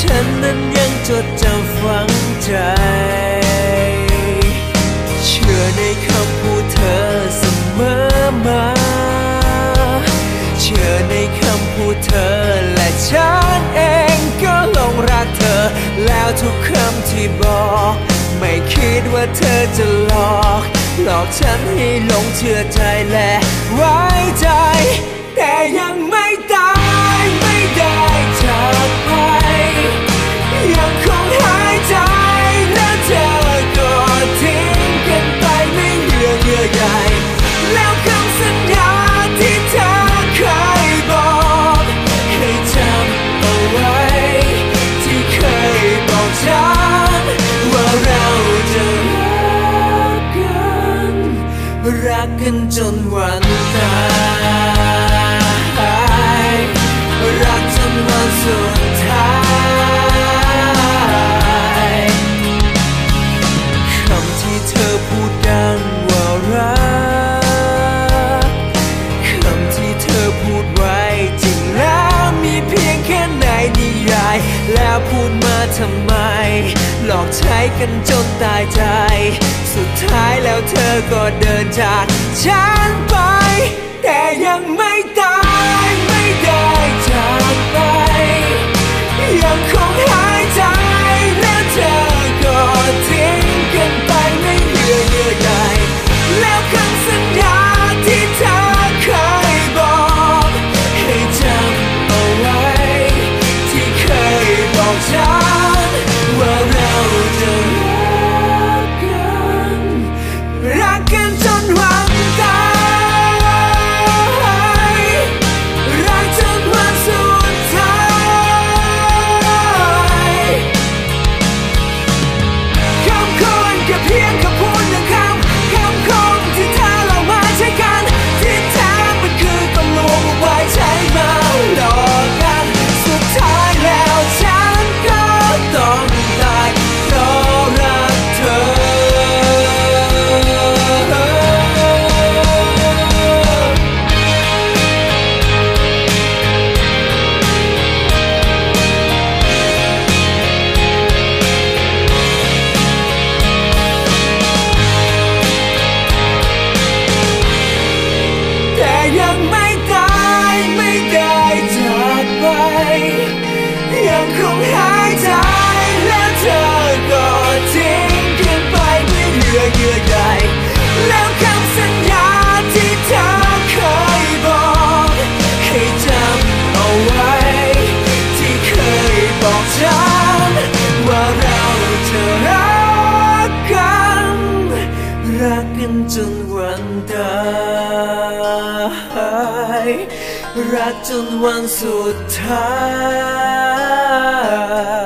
ฉันนั้นยังจดจำฝังใจ เชื่อในคำพูดเธอเสมอมา เชื่อในคำพูดเธอและฉันเองก็หลงรักเธอ แล้วทุกคำที่บอก ไม่คิดว่าเธอจะหลอก หลอกฉันให้หลงเชื่อใจและว broken, don't run. ใช้กันจนตายใจ สุดท้ายแล้วเธอก็เดินจากฉันไป แต่ยังไม่ จนวันตายรักจนวันสุดท้าย